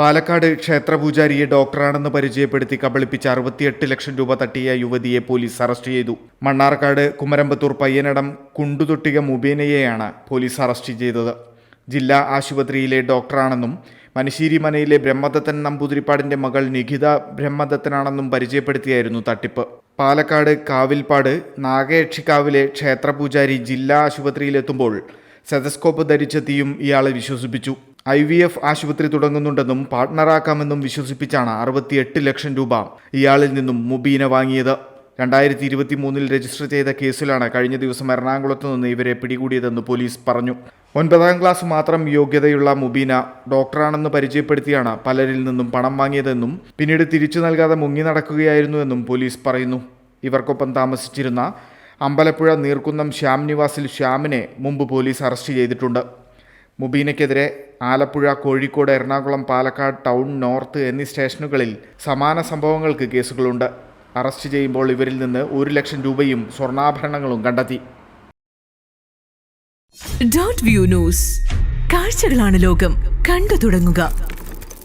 പാലക്കാട് ക്ഷേത്രപൂജാരിയെ ഡോക്ടറാണെന്ന് പരിചയപ്പെടുത്തി കബളിപ്പിച്ച് അറുപത്തിയെട്ട് ലക്ഷം രൂപ തട്ടിയ യുവതിയെ പോലീസ് അറസ്റ്റ് ചെയ്തു. മണ്ണാർക്കാട് കുമരമ്പത്തൂർ പയ്യനടം കുണ്ടുതൊട്ടിക മുബേനയെയാണ് പോലീസ് അറസ്റ്റ് ചെയ്തത്. ജില്ലാ ആശുപത്രിയിലെ ഡോക്ടറാണെന്നും മനശ്ശേരി മനയിലെ ബ്രഹ്മദത്തൻ നമ്പൂതിരിപ്പാടിന്റെ മകൾ നിഖിത ബ്രഹ്മദത്തനാണെന്നും പരിചയപ്പെടുത്തിയായിരുന്നു തട്ടിപ്പ്. പാലക്കാട് കാവിൽപ്പാട് നാഗയക്ഷിക്കാവിലെ ക്ഷേത്രപൂജാരി ജില്ലാ ആശുപത്രിയിലെത്തുമ്പോൾ സെതസ്കോപ്പ് ധരിച്ചെത്തിയും ഇയാളെ വിശ്വസിപ്പിച്ചു. ഐ വി എഫ് ആശുപത്രി തുടങ്ങുന്നുണ്ടെന്നും പാർട്ട്ണറാക്കാമെന്നും വിശ്വസിപ്പിച്ചാണ് അറുപത്തിയെട്ട് ലക്ഷം രൂപ ഇയാളിൽ നിന്നും മുബീന വാങ്ങിയത്. രണ്ടായിരത്തി ഇരുപത്തി മൂന്നിൽ രജിസ്റ്റർ ചെയ്ത കേസിലാണ് കഴിഞ്ഞ ദിവസം എറണാകുളത്ത് നിന്ന് ഇവരെ പിടികൂടിയതെന്ന് പോലീസ് പറഞ്ഞു. ഒൻപതാം ക്ലാസ് മാത്രം യോഗ്യതയുള്ള മുബീന ഡോക്ടറാണെന്ന് പരിചയപ്പെടുത്തിയാണ് പലരിൽ നിന്നും പണം വാങ്ങിയതെന്നും പിന്നീട് തിരിച്ചു നൽകാതെ മുങ്ങി നടക്കുകയായിരുന്നുവെന്നും പോലീസ് പറയുന്നു. ഇവർക്കൊപ്പം താമസിച്ചിരുന്ന അമ്പലപ്പുഴ നീർക്കുന്നം ശ്യാം നിവാസിൽ ശ്യാമിനെ മുമ്പ് പോലീസ് അറസ്റ്റ് ചെയ്തിട്ടുണ്ട്. മുബീനയ്ക്കെതിരെ ആലപ്പുഴ കോഴിക്കോട് എറണാകുളം പാലക്കാട് ടൗൺ നോർത്ത് എന്നീ സ്റ്റേഷനുകളിൽ സമാന സംഭവങ്ങൾക്ക് കേസുകളുണ്ട്. അറസ്റ്റ് ചെയ്യുമ്പോൾ ഇവരിൽ നിന്ന് ഒരു ലക്ഷം രൂപയും സ്വർണാഭരണങ്ങളും കണ്ടെത്തി. ഡോട്ട് വ്യൂ ന്യൂസ് കാഴ്ചകളാണ് ലോകം. കണ്ടു തുടങ്ങുക.